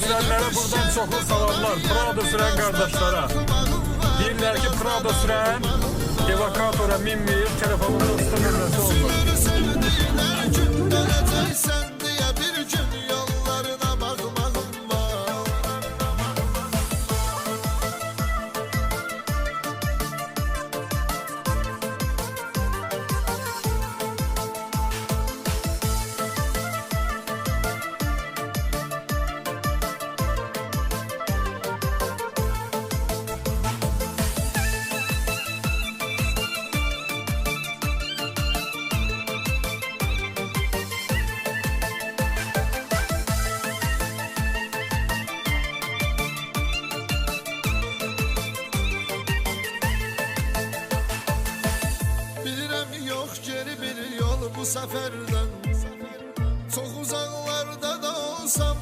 sürənlərə buradan çoxlu salamlar. Prado sürən qardaşlara. Deyirlər ki, Prado sürən evakuatora minməyib, telefonunda Çok geri bir yol bu seferden. Çok uzaklarda da olsam